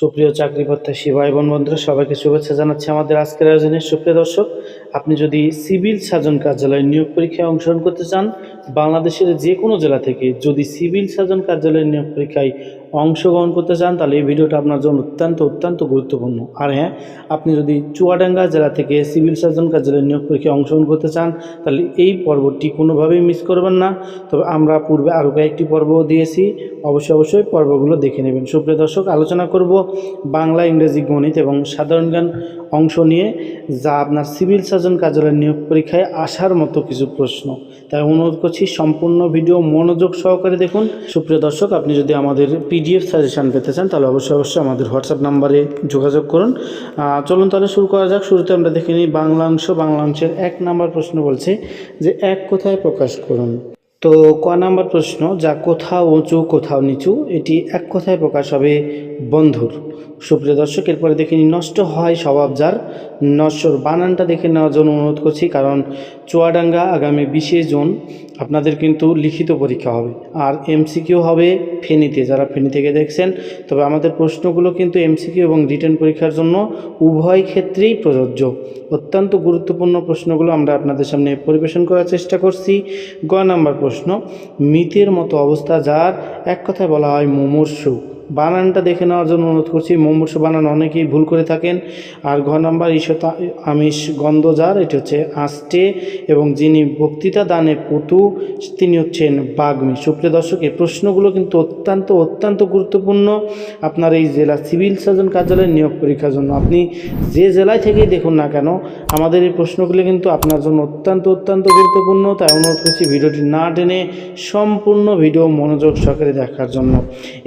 সুপ্রিয় চাকরি প্রত্যাশী ভাই বোন বন্ধুরা, সবাইকে শুভেচ্ছা জানাচ্ছি আমাদের আজকের আয়োজনে। সুপ্রিয় দর্শক, আপনি যদি সিভিল সার্জন কার্যালয়ে নিয়োগ পরীক্ষায় অংশগ্রহণ করতে চান বাংলাদেশের যে কোনো জেলা থেকে যদি সিভিল সার্জন কার্যালয়ের নিয়োগ পরীক্ষায় অংশগ্রহণ করতে চান, তাহলে এই ভিডিওটা আপনার জন্য অত্যন্ত অত্যন্ত গুরুত্বপূর্ণ। আর হ্যাঁ আপনি যদি চুয়াডাঙ্গা জেলা থেকে সিভিল সার্জন কার্যালয়ের নিয়োগ পরীক্ষায় অংশগ্রহণ করতে চান, তাহলে এই পর্বটি কোনোভাবেই মিস করবেন না। তবে আমরা পূর্বে আরও কয়েকটি পর্ব দিয়েছি, অবশ্যই অবশ্যই পর্বগুলো দেখে নেবেন। সুপ্রিয় দর্শক, আলোচনা করব বাংলা, ইংরেজি, গণিত এবং সাধারণ জ্ঞান অংশ নিয়ে, যা আপনার সিভিল সার্জন কার্যালয়ের নিয়োগ পরীক্ষায় আসার মতো কিছু প্রশ্ন। তাই অনুরোধ করছি সম্পূর্ণ ভিডিও মনোযোগ সহকারে দেখুন। সুপ্রিয় দর্শক, আপনি যদি আমাদের পিডিএফ সাজেশান পেতে চান, তাহলে অবশ্যই অবশ্যই আমাদের হোয়াটসঅ্যাপ নাম্বারে যোগাযোগ করুন। চলুন তাহলে শুরু করা যাক। শুরুতে আমরা দেখে নিই বাংলা অংশ। বাংলা এক নাম্বার প্রশ্ন বলছে যে, এক কথায় প্রকাশ করুন? তো ক নাম্বার প্রশ্ন, যা কোথাও উঁচু, কোথাও নিচু, এটি এক কথায় প্রকাশ হবে? বন্ধুর। সুপ্রিয় দর্শক, এরপরে দেখে নষ্ট হয় স্বভাব যার। নশ্বর বানানটা দেখে নেওয়ার জন্য অনুরোধ করছি, কারণ চুয়াডাঙ্গা আগামী বিশে জুন আপনাদের কিন্তু লিখিত পরীক্ষা হবে। আর এমসিকিউ হবে ফেনীতে, যারা ফেনী থেকে দেখছেন। তবে আমাদের প্রশ্নগুলো কিন্তু এমসিকিউ এবং রিটার্ন পরীক্ষার জন্য উভয় ক্ষেত্রেই প্রযোজ্য। অত্যন্ত গুরুত্বপূর্ণ প্রশ্নগুলো আমরা আপনাদের সামনে পরিবেশন করার চেষ্টা করছি। গ নাম্বার প্রশ্ন, মিতের মতো অবস্থা যার? এক কথায় বলা হয় মুমূর্ষু। বানানটা দেখে নেওয়ার জন্য অনুরোধ করছি। মুমূর্ষু বানান অনেকেই ভুল করে থাকেন। আর ঘ নাম্বার ঈশতা আমিষ গন্ধ যার এটি হচ্ছে আষ্টে এবং যিনি বক্তৃতা দানে পটু তিনি হচ্ছেন বাগ্মী। সুপ্রিয় দর্শক, এই প্রশ্নগুলো কিন্তু অত্যন্ত অত্যন্ত গুরুত্বপূর্ণ। আপনার এই জেলা সিভিল সার্জন কার্যালয়ের নিয়োগ পরীক্ষার জন্য। আপনি যে জেলায় থেকেই দেখুন না কেন, আমাদের এই প্রশ্নগুলি কিন্তু আপনার জন্য অত্যন্ত অত্যন্ত গুরুত্বপূর্ণ। তাই অনুরোধ করছি ভিডিওটি না টেনে সম্পূর্ণ ভিডিও মনোযোগ সহকারে দেখার জন্য।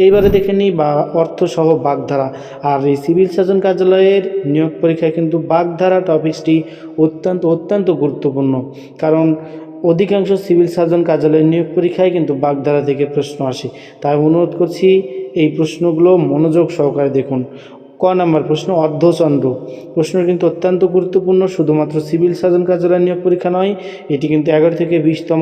এইবারে দেখে নিই বা অর্থসহ বাগধারা। আর এই সিভিল সার্জন কার্যালয়ের নিয়োগ পরীক্ষায় কিন্তু বাগধারা টপিকসটি অত্যন্ত অত্যন্ত গুরুত্বপূর্ণ। কারণ অধিকাংশ সিভিল সার্জন কার্যালয়ের নিয়োগ পরীক্ষায় কিন্তু বাগধারা থেকে প্রশ্ন আসে। তাই অনুরোধ করছি, এই প্রশ্নগুলো মনোযোগ সহকারে দেখুন। ক নাম্বার প্রশ্ন, অর্ধচন্দ্র। প্রশ্ন কিন্তু অত্যন্ত গুরুত্বপূর্ণ, শুধুমাত্র সিভিল সার্জন কার্যালয় নিয়োগ পরীক্ষা নয়, এটি কিন্তু এগারো থেকে বিশতম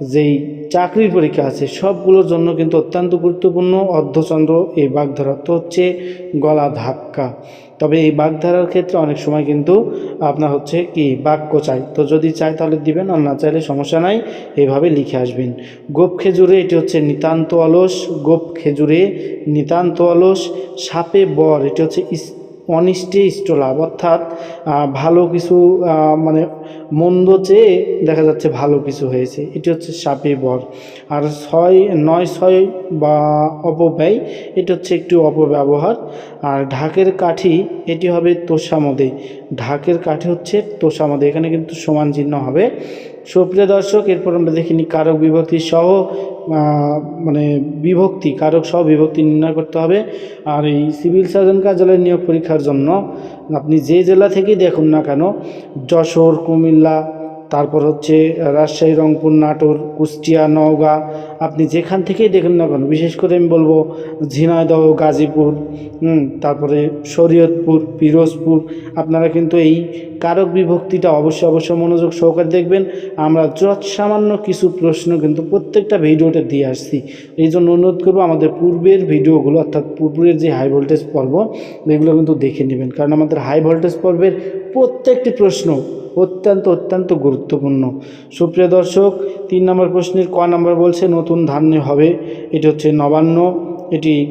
যেই চাকরির পরীক্ষা আছে, সবগুলোর জন্য কিন্তু অত্যন্ত গুরুত্বপূর্ণ অর্ধচন্দ্র এই বাগধারা। তো হচ্ছে গলা ধাক্কা। তবে এই বাগধারার ক্ষেত্রে অনেক সময় কিন্তু আপনার হচ্ছে কি বাক্য চাই। তো যদি চাই তাহলে দিবেন, আর না চাইলে সমস্যা নাই, এভাবে লিখে আসবেন। গোপ খেজুরে, এটি হচ্ছে নিতান্ত অলস। গোপ খেজুরে, নিতান্ত অলস। সাপে বর, এটি হচ্ছে অনিষ্টে ইষ্টলাভ, অর্থাৎ ভালো কিছু মানে মন্দ চেয়ে দেখা যাচ্ছে ভালো কিছু হয়েছে। এটি হচ্ছে সাপে বর। আর ছয় নয় ছয় বা অপব্যয়, এটি হচ্ছে একটু অপব্যবহার। আর ঢাকের কাঠি, এটি হবে তোষামদে। ঢাকের কাঠি হচ্ছে তোষামদে। এখানে কিন্তু সমান চিহ্ন হবে। সুপ্রিয় দর্শক, এরপর আমরা দেখিনি কারক বিভক্তি সহ মানে বিভক্তি, কারক সহ বিভক্তি নির্ণয় করতে হবে। আর এই সিভিল সার্জন কার্যালয়ের নিয়োগ পরীক্ষার জন্য আপনি যে জেলা থেকেই দেখুন না কেন, যশোর, কুমিল্লা, তারপর হচ্ছে রাজশাহী, রংপুর, নাটোর, কুষ্টিয়া, নওগাঁ আপনি যেখান থেকেই দেখুন না কেন, বিশেষ করে আমি বলব ঝিনাইদহ, গাজীপুর তারপরে শরীয়তপুর, পিরোজপুর, আপনারা কিন্তু এই কারক বিভক্তিটা অবশ্যই অবশ্যই মনোযোগ সহকারে দেখবেন। আমরা যত সামান্য কিছু প্রশ্ন কিন্তু প্রত্যেকটা ভিডিওতে দিয়ে আসছি। এই জন্য অনুরোধ করব আমাদের পূর্বের ভিডিওগুলো, অর্থাৎ পূর্বের যে হাই ভোল্টেজ পর্ব, এগুলো কিন্তু দেখে নেবেন। কারণ আমাদের হাই ভোল্টেজ পর্বের প্রত্যেকটি প্রশ্ন অত্যন্ত অত্যন্ত গুরুত্বপূর্ণ। সুপ্রিয় দর্শক, তিন নম্বর প্রশ্নের ক নম্বর বলছে, নতুন ধান্য হবে। এটি হচ্ছে নবান্ন। এটি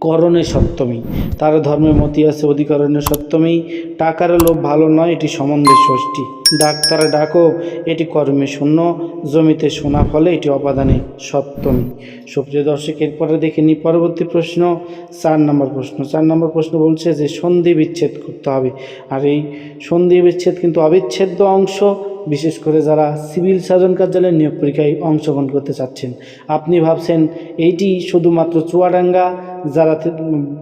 করণে সপ্তমী। তার ধর্মের মতি আছে অধিকরণে সপ্তমী। টাকার লোভ ভালো নয়, এটি সম্বন্ধে ষষ্ঠী। ডাক্তার ডাকো, এটি কর্মে শূন্য। জমিতে সোনা ফলে এটি অপাদানে সপ্তমী। সুপ্রিয় দর্শক, এরপরে দেখে নিই পরবর্তী প্রশ্ন। চার নম্বর প্রশ্ন। চার নম্বর প্রশ্ন বলছে যে সন্ধি বিচ্ছেদ করতে হবে। আর এই সন্ধি বিচ্ছেদ কিন্তু অবিচ্ছেদ্য অংশ। বিশেষ করে যারা সিভিল সার্জন কার্যালয়ের নিয়োগ পরীক্ষায় অংশগ্রহণ করতে চাচ্ছেন। আপনি ভাবছেন এইটি শুধুমাত্র চুয়াডাঙ্গা যারা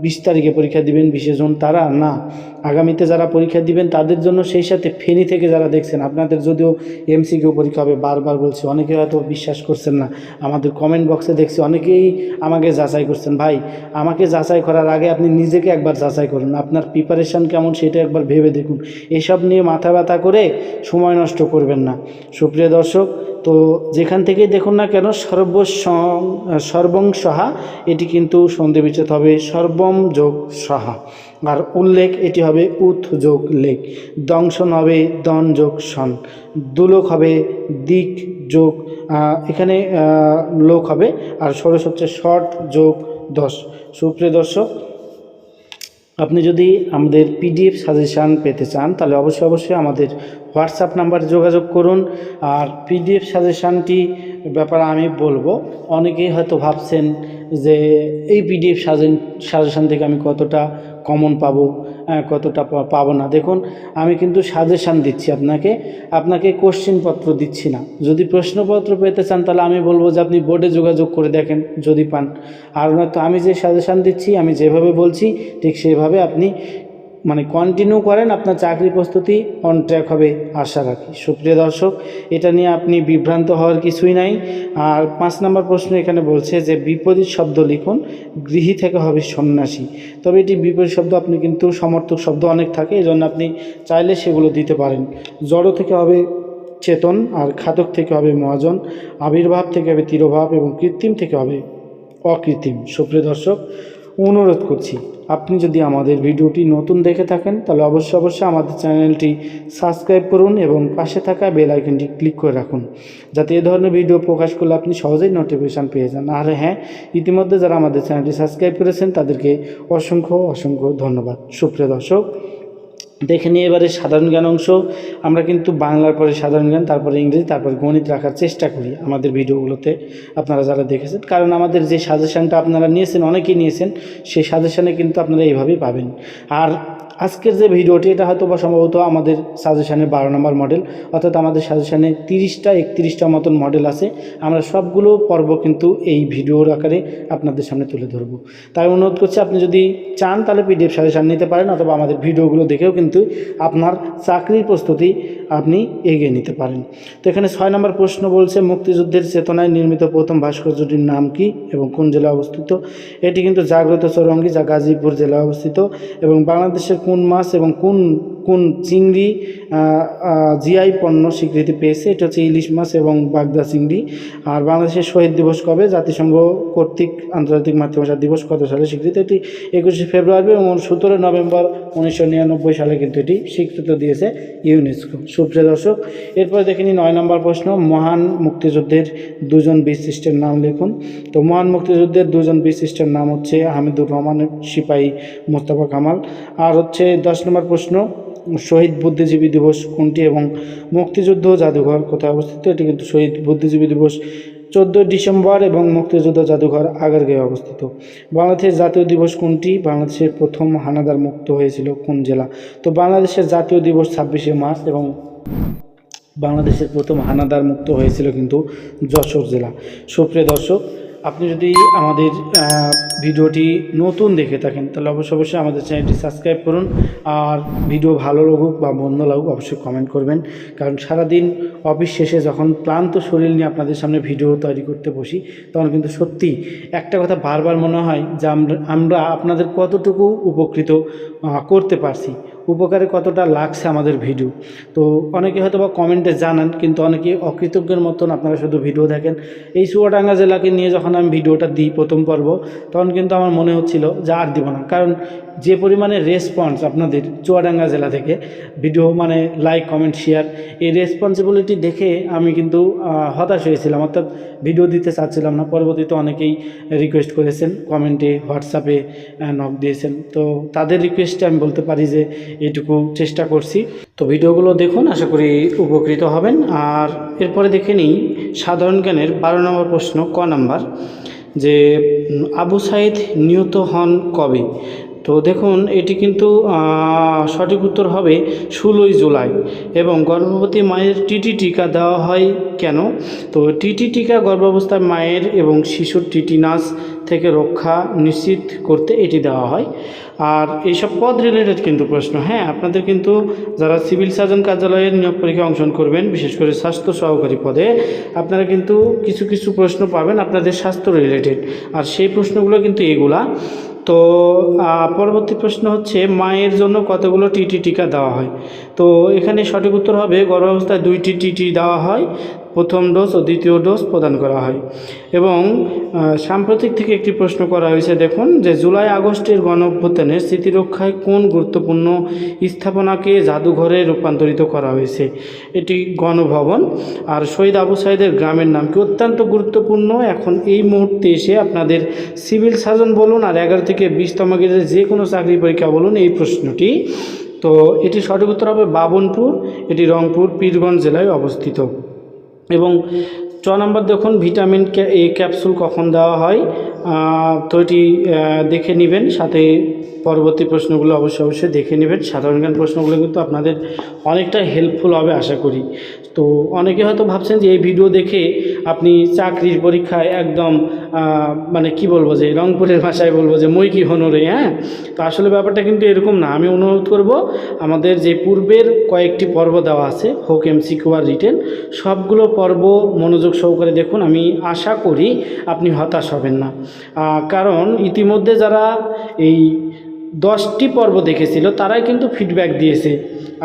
বিশ তারিখে পরীক্ষা দিবেন বিশেষজন তারা? না। আগামীতে যারা পরীক্ষা দিবেন, তাদের জন্য সেই সাথে ফেনি থেকে যারা দেখছেন, আপনাদের যদিও এমসিকিউ পরীক্ষা হবে, বারবার বলছি, অনেকে হয়তো বিশ্বাস করছেন না। আমাদের কমেন্ট বক্সে দেখছি, অনেকেই আমাকে যাচাই করছেন। ভাই, আমাকে যাচাই করার আগে আপনি নিজেকে একবার যাচাই করুন। আপনার প্রিপারেশান কেমন সেটা একবার ভেবে দেখুন। এসব নিয়ে মাথা ব্যথা করে সময় নষ্ট করবেন না। সুপ্রিয় দর্শক, তো যেখান থেকেই দেখুন না কেন সর্বসং সর্বং সহা, এটি কিন্তু সন্ধি বিচ্ছেদ হবে, সর্বম যোগ সহা। আর উল্লেখ এটি হবে উথ যোগ লেখ। দংশন হবে দন যোগ সন। দুলোক হবে দিক যোগ এখানে লোক হবে আর সরস হচ্ছে শর্ট যোগ দশ। সুপ্রিয় দর্শক, আপনি যদি আমাদের পিডিএফ সাজেশান পেতে চান, তাহলে অবশ্যই অবশ্যই আমাদের হোয়াটসঅ্যাপ নাম্বারে যোগাযোগ করুন। আর পিডিএফ সাজেশানটি ব্যাপারে আমি বলব, অনেকেই হয়তো ভাবছেন যে এই পিডিএফ সাজেন, সাজেশান থেকে আমি কতটা কমন পাবো আহ, কতটা পাব পাবো না। দেখুন আমি কিন্তু সাজেশান দিচ্ছি আপনাকে। আপনাকে কোশ্চিনপত্র দিচ্ছি না। যদি প্রশ্নপত্র পেতে চান তাহলে আমি বলব যে আপনি বোর্ডে যোগাযোগ করে দেখেন যদি পান। আর নয়তো আমি যে সাজেশান দিচ্ছি আমি যেভাবে বলছি ঠিক সেভাবে আপনি মানে কন্টিনিউ করেন, আপনার চাকরি প্রস্তুতি অন ট্র্যাক হবে, আশা রাখি। সুপ্রিয় দর্শক, এটা নিয়ে আপনি বিভ্রান্ত হওয়ার কিছুই নাই। আর পাঁচ নম্বর প্রশ্ন এখানে বলছে যে, বিপরীত শব্দ লিখুন, গৃহী থেকে হবে সন্ন্যাসী। তবে এটি বিপরীত শব্দ, আপনি কিন্তু সমর্থক শব্দ অনেক থাকে এই জন্য আপনি চাইলে সেগুলো দিতে পারেন। জড় থেকে হবে চেতন, আর খাতক থেকে হবে মহাজন। আবির্ভাব থেকে হবে তিরোভাব এবং কৃত্রিম থেকে হবে অকৃত্রিম। সুপ্রিয় দর্শক অনুরোধ করছি, আপনি যদি আমাদের ভিডিওটি নতুন দেখে থাকেন, তাহলে অবশ্যই অবশ্যই আমাদের চ্যানেলটি সাবস্ক্রাইব করুন এবং পাশে থাকা বেল আইকনটি ক্লিক করে রাখুন, যাতে এ ধরনের ভিডিও প্রকাশ করলে আপনি সহজেই নোটিফিকেশান পেয়ে যান। আর হ্যাঁ ইতিমধ্যে যারা আমাদের চ্যানেলটি সাবস্ক্রাইব করেছেন, তাদেরকে অসংখ্য অসংখ্য ধন্যবাদ। সুপ্রিয় দর্শক দেখে নিয়ে এবারে সাধারণ জ্ঞান অংশ। আমরা কিন্তু বাংলার পরে সাধারণ জ্ঞান, তারপরে ইংরেজি, তারপর গণিত রাখার চেষ্টা করি আমাদের ভিডিওগুলোতে। আপনারা যারা দেখেছেন, কারণ আমাদের যে সাজেশানটা আপনারা নিয়েছেন, অনেকেই নিয়েছেন, সেই সাজেশানে কিন্তু আপনারা এইভাবেই পাবেন। আর আজকের যে ভিডিওটি, এটা হয়তো বা সম্ভবত আমাদের সাজেশানের বারো নম্বর মডেল, অর্থাৎ আমাদের সাজেশানে তিরিশটা, একত্রিশটা মতন মডেল আছে। আমরা সবগুলো পর্ব কিন্তু এই ভিডিওর আকারে আপনাদের সামনে তুলে ধরবো। তাই অনুরোধ করছি, আপনি যদি চান তাহলে পিডিএফ সাজেশান নিতে পারেন, অথবা আমাদের ভিডিওগুলো দেখেও কিন্তু আপনার চাকরির প্রস্তুতি আপনি এগিয়ে নিতে পারেন। তো এখানে ছয় নম্বর প্রশ্ন বলছে, মুক্তিযুদ্ধের চেতনায় নির্মিত প্রথম ভাস্কর্যটির নাম কি এবং কোন জেলায় অবস্থিত? এটি কিন্তু জাগ্রত চৌরঙ্গি, যা গাজীপুর জেলায় অবস্থিত এবং বাংলাদেশের কোন মাস এবং কোন কোন চিংড়ি জিআই পণ্য স্বীকৃতি পেয়েছে, এটা হচ্ছে ইলিশ মাছ এবং বাগদা চিংড়ি। আর বাংলাদেশের শহীদ দিবস কবে? জাতিসংঘ কর্তৃক আন্তর্জাতিক মাতৃভাষা দিবস কত সালে স্বীকৃতি? এটি একুশে ফেব্রুয়ারি এবং সতেরো নভেম্বর উনিশশো নিরানব্বই সালে কিন্তু এটি স্বীকৃতি দিয়েছে ইউনেস্কো। সুপ্রিয় দর্শক, এরপরে দেখে নিই নয় নম্বর প্রশ্ন। মহান মুক্তিযুদ্ধের দুজন বীরশ্রেষ্ঠের নাম লিখুন। তো মহান মুক্তিযুদ্ধের দুজন বীরশ্রেষ্ঠের নাম হচ্ছে হামিদুর রহমান সিপাহী মোস্তফা কামাল। আর হচ্ছে দশ নম্বর প্রশ্ন। শহীদ বুদ্ধিজীবী দিবস কোনটি এবং মুক্তিযুদ্ধ জাদুঘর কোথায় অবস্থিত? এটি কিন্তু শহীদ বুদ্ধিজীবী দিবস চোদ্দোই ডিসেম্বর এবং মুক্তিযুদ্ধ জাদুঘর আগারগাঁয়ে অবস্থিত। বাংলাদেশের জাতীয় দিবস কোনটি? বাংলাদেশের প্রথম হানাদার মুক্ত হয়েছিল কোন জেলা? তো বাংলাদেশের জাতীয় দিবস ছাব্বিশে মার্চ এবং বাংলাদেশের প্রথম হানাদার মুক্ত হয়েছিল কিন্তু যশোর জেলা। সুপ্রিয় দর্শক আপনি যদি আমাদের ভিডিওটি নতুন দেখে থাকেন, তাহলে অবশ্যই অবশ্যই আমাদের চ্যানেলটি সাবস্ক্রাইব করুন। আর ভিডিও ভালো লাগুক বা মন্দ লাগুক, অবশ্যই কমেন্ট করবেন। কারণ সারাদিন অফিস শেষে যখন ক্লান্ত শরীর নিয়ে আপনাদের সামনে ভিডিও তৈরি করতে বসি, তখন কিন্তু সত্যি একটা কথা বারবার মনে হয় যে আমরা আমরা আপনাদের কতটুকু উপকৃত করতে পারছি। উপকারে কতটা লাগছে আমাদের ভিডিও তো অনেকে হয়তো বা কমেন্টে জানান, কিন্তু অনেকে অকৃতজ্ঞের মতন আপনারা শুধু ভিডিও দেখেন। এই চুয়াডাঙ্গা জেলাকে নিয়ে যখন আমি ভিডিওটা দিই প্রথম পর্ব, তখন কিন্তু আমার মনে হচ্ছিল যে আর দিব না। কারণ যে পরিমাণে রেসপন্স আপনাদের চুয়াডাঙ্গা জেলা থেকে ভিডিও মানে লাইক কমেন্ট শেয়ার এই রেসপন্সিবিলিটি দেখে আমি কিন্তু হতাশ হয়েছিলাম। অর্থাৎ ভিডিও দিতে চাচ্ছিলাম না। পরবর্তীতে অনেকেই রিকোয়েস্ট করেছেন কমেন্টে হোয়াটসঅ্যাপে নক দিয়েছেন। তো তাদের রিকোয়েস্টে আমি বলতে পারি যে এইটুকু চেষ্টা করছি। তো ভিডিওগুলো দেখুন, আশা করি উপকৃত হবেন। আর এরপরে দেখে নিই, সাধারণ জ্ঞানের বারো নম্বর প্রশ্ন, ক নাম্বার? যে আবু সাইদ নিহত হন কবে? তো দেখুন, এটি কিন্তু সঠিক উত্তর হবে ষোলোই জুলাই। এবং গর্ভবতী মায়ের টিটি টিকা দেওয়া হয় কেন? তো টিটি টিকা গর্ভাবস্থায় মায়ের এবং শিশুর টিটিনাস থেকে রক্ষা নিশ্চিত করতে এটি দেওয়া হয়। আর এইসব পদ রিলেটেড কিন্তু প্রশ্ন হ্যাঁ আপনাদের কিন্তু যারা সিভিল সার্জন কার্যালয়ের নিয়োগ পরীক্ষায় অংশগ্রহণ করবেন, বিশেষ করে স্বাস্থ্য সহকারী পদে, আপনারা কিন্তু কিছু কিছু প্রশ্ন পাবেন আপনাদের স্বাস্থ্য রিলেটেড আর সেই প্রশ্নগুলো কিন্তু এগুলা। তো পরবর্তী প্রশ্ন হচ্ছে, মায়ের জন্য কতগুলো টিটি টিকা দেওয়া হয়? তো এখানে সঠিক উত্তর হবে, গর্ভাবস্থায় দুইটি টিটি দেওয়া হয়। প্রথম ডোজ ও দ্বিতীয় ডোজ প্রদান করা হয়। এবং সাম্প্রতিক থেকে একটি প্রশ্ন করা হয়েছে, দেখুন, যে জুলাই আগস্টের গণ অভ্যুত্থানের স্মৃতিরক্ষায় কোন গুরুত্বপূর্ণ স্থাপনাকে জাদুঘরে রূপান্তরিত করা হয়েছে? এটি গণভবন। আর শহীদ আবু সাইদের গ্রামের নাম কি অত্যন্ত গুরুত্বপূর্ণ? এখন এই মুহূর্তে এসে আপনাদের সিভিল সার্জন বলুন, আর এগারো থেকে বিশতম গ্রেডের যে কোনো চাকরি পরীক্ষা বলুন, এই প্রশ্নটি। তো এটি সঠিক উত্তর হবে বাবনপুর। এটি রংপুর, পীরগঞ্জ জেলায় অবস্থিত। এবং ছ নম্বর দেখুন, ভিটামিন এ ক্যাপসুল কখন দেওয়া হয়? তো এটি দেখে নেবেন, সাথে পরবর্তী প্রশ্নগুলো অবশ্যই অবশ্যই দেখে নেবেন। সাধারণ জ্ঞান প্রশ্নগুলো কিন্তু আপনাদের অনেকটা হেল্পফুল হবে, আশা করি। তো অনেকে হয়তো ভাবছেন যে এই ভিডিও দেখে আপনি চাকরির পরীক্ষায় একদম মানে কি বলব যে রংপুরের ভাষায় বলব যে মই কি হনরে হ্যাঁ? তো আসলে ব্যাপারটা কিন্তু এরকম না। আমি অনুরোধ করব, আমাদের যে পূর্বের কয়েকটি পর্ব দেওয়া আছে, হোক এমসিকিউ আর রিটেন, সবগুলো পর্ব মনোযোগ সহকারে দেখুন। আমি আশা করি আপনি হতাশ হবেন না। কারণ ইতিমধ্যে যারা এই দশটি পর্ব দেখেছিল, তারাই কিন্তু ফিডব্যাক দিয়েছে।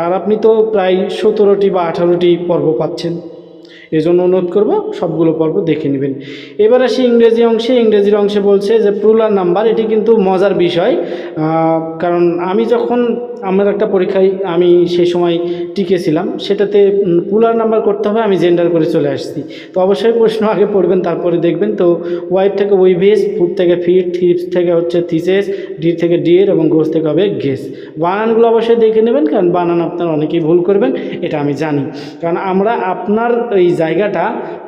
আর আপনি তো প্রায় সতেরোটি বা আঠারোটি পর্ব পাচ্ছেন। এই জন্য অনুরোধ করব সবগুলো পর্ব দেখে নেবেন। এবার আসি ইংরেজি অংশে। ইংরেজির অংশে বলছে যে প্লুরাল নাম্বার এটি কিন্তু মজার বিষয় কারণ আমি যখন আমার একটা পরীক্ষায় আমি সেই সময় টিকেছিলাম, সেটাতে পুলার নাম্বার করতে হবে, আমি জেন্ডার করে চলে আসছি। তো অবশ্যই প্রশ্ন আগে পড়বেন, তারপরে দেখবেন। তো ওয়াইফ থেকে ওইভেস ফুড থেকে ফিট থিপস থেকে হচ্ছে থিসেস ডি থেকে ডিএর এবং গোস থেকে হবে গেস বানানগুলো অবশ্যই দেখে নেবেন, কারণ বানান আপনার অনেকেই ভুল করবেন, এটা আমি জানি। কারণ আমরা আপনার এই জায়গাটা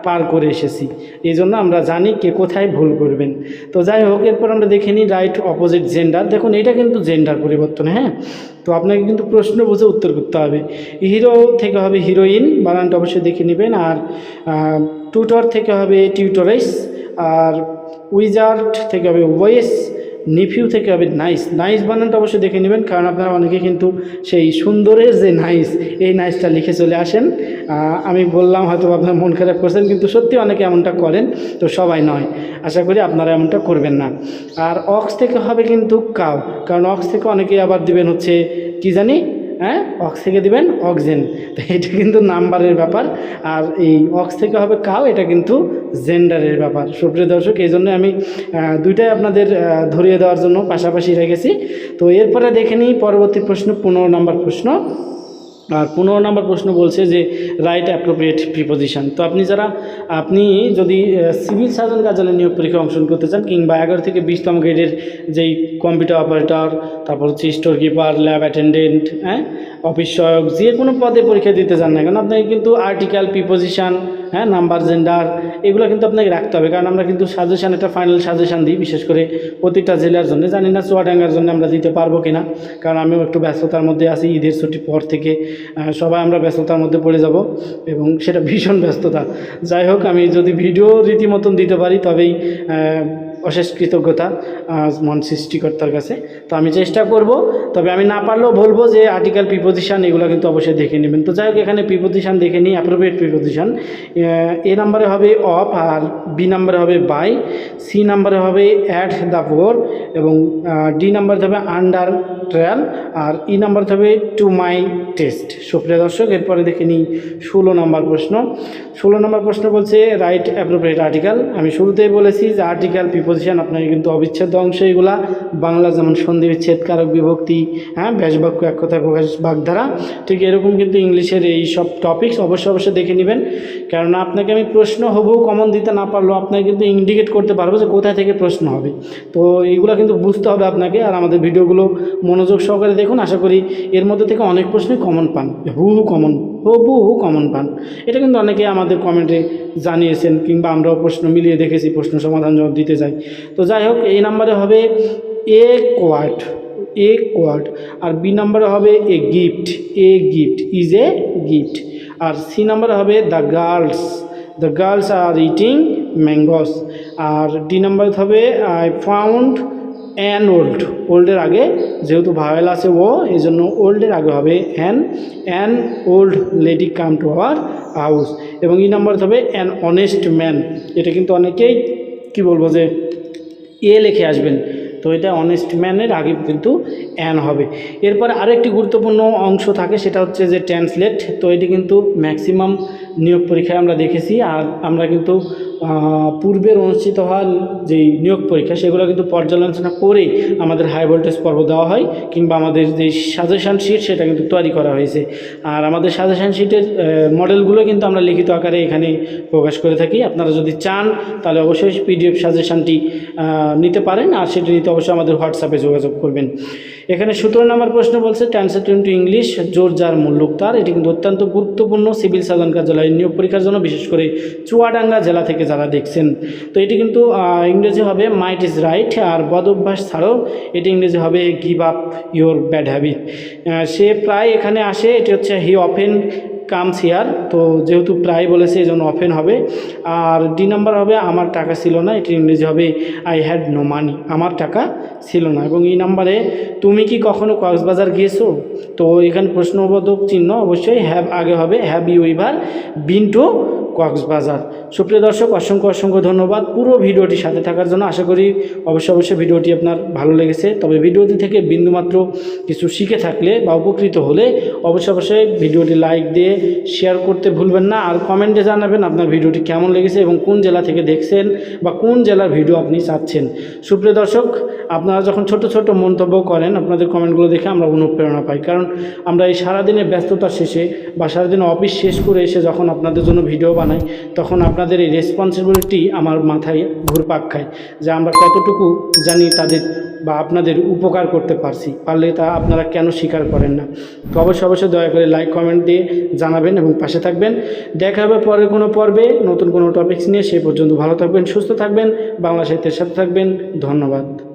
পার করে এসেছি। এই জন্য আমরা জানি কে কোথায় ভুল করবেন। তো যাই হোক, এরপর আমরা দেখে নিই রাইট অপোজিট জেন্ডার দেখুন, এটা কিন্তু জেন্ডার পরিবর্তন হ্যাঁ? তো আপনাকে কিন্তু প্রশ্ন বুঝে উত্তর করতে হবে। হিরো থেকে হবে হিরোইন বানানটা অবশ্যই দেখে নেবেন। আর টুটর থেকে হবে টিউটরাইস আর উইজার্ড থেকে হবে ওয়েস নিফিউ থেকে হবে নাইস নাইস বানানটা অবশ্যই দেখে নেবেন, কারণ আপনারা অনেকে কিন্তু সেই সুন্দরের যে নাইস এই নাইসটা লিখে চলে আসেন। আমি বললাম হয়তো আপনার মন খারাপ করছেন, কিন্তু সত্যি অনেকে এমনটা করেন, তো সবাই নয়। আশা করি আপনারা এমনটা করবেন না। আর অক্স থেকে হবে কিন্তু কাউ কারণ অক্স থেকে অনেকেই আবার দিবেন হচ্ছে কি জানি? হ্যাঁ? অক্স থেকে দিবেন অক্সিজেন। তো এটা কিন্তু নাম্বারের ব্যাপার। আর এই অক্স থেকে হবে কাউ এটা কিন্তু জেন্ডারের ব্যাপার। সুপ্রিয় দর্শক, এই জন্য আমি দুইটাই আপনাদের ধরিয়ে দেওয়ার জন্য পাশাপাশি রেখেছি। তো এরপরে দেখে নিই পরবর্তী প্রশ্ন, পনেরো নম্বর প্রশ্ন। আর পনেরো নম্বর প্রশ্ন বলছে যে রাইট অ্যাপ্রোপ্রিয়েট প্রিপোজিশন তো আপনি যারা, আপনি যদি সিভিল সার্জন কার্যালয় নিয়োগ পরীক্ষায় অংশগ্রহণ করতে চান কিংবা এগারো থেকে বিশতম গ্রেডের যেই কম্পিউটার অপারেটর তারপর হচ্ছে স্টোর কিপার ল্যাব অ্যাটেন্ডেন্ট হ্যাঁ অফিস সহায়ক, যে কোনো পদে পরীক্ষা দিতে চান না কেন, আপনাকে কিন্তু আর্টিকেল প্রিপোজিশন হ্যাঁ নাম্বার জেন্ডার এগুলো কিন্তু আপনাকে রাখতে হবে। কারণ আমরা কিন্তু সাজেশান একটা ফাইনাল সাজেশান দিই, বিশেষ করে প্রতিটা জেলার জন্য। জানি না চুয়াডাঙ্গার জন্য আমরা দিতে পারব কিনা, কারণ আমিও একটু ব্যস্ততার মধ্যে আছি, ঈদের ছুটির পর থেকে সবাই আমরা ব্যস্ততার মধ্যে পড়ে যাব এবং সেটা ভীষণ ব্যস্ততা। যাই হোক, আমি যদি ভিডিও রীতিমতন দিতে পারি, তবেই অশেষ কৃতজ্ঞতা মন সৃষ্টিকর্তার কাছে। তো আমি চেষ্টা করব, তবে আমি না পারলেও বলব যে আর্টিকেল প্রিপোজিশন এগুলো কিন্তু অবশ্যই দেখে নেবেন। তো যাই হোক, এখানে প্রিপোজিশন দেখে নিই অ্যাপ্রোপ্রিয়েট প্রিপোজিশন এ নাম্বারে হবে অফ আর বি নাম্বারে হবে বাই সি নাম্বারে হবে অ্যাট দ্য ফোর এবং ডি নাম্বারে হবে আন্ডার ট্রায়াল আর ই নাম্বার হবে টু মাই টেস্ট সুপ্রিয় দর্শক, এরপরে দেখে নিই ষোলো নম্বর প্রশ্ন। ষোলো নম্বর প্রশ্ন বলছে রাইট অ্যাপ্রোপ্রিয়েট আর্টিকেল আমি শুরুতেই বলেছি যে আর্টিকেল প্রিপোজিশন আপনাকে কিন্তু অবিচ্ছেদ্য অংশ এগুলা। বাংলা যেমন সন্ধি বিচ্ছেদ কারক বিভক্তি হ্যাঁ ব্যাসবাক্য এক কথায় প্রকাশ, বাগধারা, ঠিক এরকম কিন্তু ইংলিশের এই সব টপিকস অবশ্যই অবশ্যই দেখে নেবেন। কেননা আপনাকে আমি প্রশ্ন হবু কমন দিতে না পারলেও আপনাকে কিন্তু ইন্ডিকেট করতে পারব যে কোথায় থেকে প্রশ্ন হবে। তো এইগুলো কিন্তু বুঝতে হবে আপনাকে আর আমাদের ভিডিওগুলো মনোযোগ সহকারে দেখুন। আশা করি এর মধ্যে থেকে অনেক প্রশ্নই কমন পান হু হু কমন হু কমন পান। এটা কিন্তু অনেকে আমাদের কমেন্টে জানিয়েছেন কিংবা আমরাও প্রশ্ন মিলিয়ে দেখেছি, প্রশ্ন সমাধান জবাব দিতে যাই তো যাই হোক, এই নাম্বারে হবে এ কোয়ার্ড এ কোয়ার্ড আর বি নাম্বারে হবে a gift a gift is a gift R C নাম্বারে হবে the girls the girls are eating mangoes R D number হবে আই ফাউন্ড অ্যান ওল্ড ওল্ডের আগে যেহেতু ভাওয়েল আছে ও এই জন্য ওল্ডের আগে হবে an an old lady come to our house এবং ই নাম্বার হবে অ্যান অনেস্ট ম্যান এটা কিন্তু অনেকেই কি বলব যে এ লিখে আসবেন। তো এটা অনেস্ট ম্যানের আগে কিন্তু অ্যান হবে। এরপর আরেকটি গুরুত্বপূর্ণ অংশ থাকে, সেটা হচ্ছে যে ট্রান্সলেট তো এটি কিন্তু ম্যাক্সিমাম নিয়োগ পরীক্ষায় আমরা দেখেছি। আর আমরা কিন্তু পূর্বের অনুষ্ঠিত হওয়া যেই নিয়োগ পরীক্ষা, সেগুলো কিন্তু পর্যালোচনা করেই আমাদের হাই ভোল্টেজ পর্ব দেওয়া হয়, কিংবা আমাদের যে সাজেশান শিট সেটা কিন্তু তৈরি করা হয়েছে। আর আমাদের সাজেশান শিটের মডেলগুলো কিন্তু আমরা লিখিত আকারে এখানে প্রকাশ করে থাকি। আপনারা যদি চান, তাহলে অবশ্যই পিডিএফ সাজেশানটি নিতে পারেন। আর সেটি নিতে অবশ্যই আমাদের হোয়াটসঅ্যাপে যোগাযোগ করবেন। এখানে সতেরো নম্বর প্রশ্ন বলছে ট্রান্সলেট ইন্টু ইংলিশ জোর যার মূল্যক তার। এটি কিন্তু অত্যন্ত গুরুত্বপূর্ণ সিভিল সার্জন কার্যালয়ের নিয়োগ পরীক্ষার জন্য, বিশেষ করে চুয়াডাঙ্গা জেলা থেকে যারা দেখছেন। তো এটি কিন্তু ইংরেজি হবে মাইট ইজ রাইট আর বদ অভ্যাস ছাড়াও এটি ইংরেজি হবে give up your bad habit সে প্রায় এখানে আসে, এটি হচ্ছে হি অফেন কামস হিয়ার তো যেহেতু প্রায় বলেছে এজন্য জন্য অফেন হবে। আর ডি নাম্বার হবে, আমার টাকা ছিল না, এটি ইংরেজি হবে আই হ্যাড নো মানি আমার টাকা ছিল না। এবং এই নাম্বারে তুমি কি কখনো কক্সবাজার গিয়েছো? তো এখানে প্রশ্নবোধক চিহ্ন অবশ্যই হ্যাভ আগে হবে have you ever been to Cox's Bazar সুপ্রিয় দর্শক, অসংখ্য অসংখ্য ধন্যবাদ। পুরো ভিডিওটি সাথে থাকার জন্য আশা করি অবশ্যই অবশ্যই ভিডিওটি আপনার ভালো লেগেছে। তবে ভিডিওটি থেকে বিন্দুমাত্র কিছু শিখে থাকলে বা উপকৃত হলে অবশ্যই অবশ্যই ভিডিওটি লাইক দিয়ে শেয়ার করতে ভুলবেন না। আর কমেন্টে জানাবেন আপনার ভিডিওটি কেমন লেগেছে এবং কোন জেলা থেকে দেখছেন বা কোন জেলার ভিডিও আপনি চাচ্ছেন। সুপ্রিয় দর্শক আপনারা যখন ছোট ছোট মন্তব্য করেন, আপনাদের কমেন্টগুলো দেখে আমরা অনুপ্রেরণা পাই। কারণ আমরা এই সারাদিনের ব্যস্ততার শেষে বা সারাদিন অফিস শেষ করে এসে যখন আপনাদের জন্য ভিডিও বানাই, তখন আপনাদের এই রেসপন্সিবিলিটি আমার মাথায় ঘুরপাক খায় যে আমরা কতটুকু জানি তাদের বা আপনাদের উপকার করতে পারছি। পারলে তা আপনারা কেন স্বীকার করেন না? তো অবশ্যই অবশ্যই দয়া করে লাইক কমেন্ট দিয়ে জানাবেন এবং পাশে থাকবেন। দেখা হবে পরের কোনো পর্বে। নতুন কোনো টপিকস নিয়ে সেই পর্যন্ত ভালো থাকবেন, সুস্থ থাকবেন। বাংলা সাহিত্যের সাথে থাকবেন। ধন্যবাদ।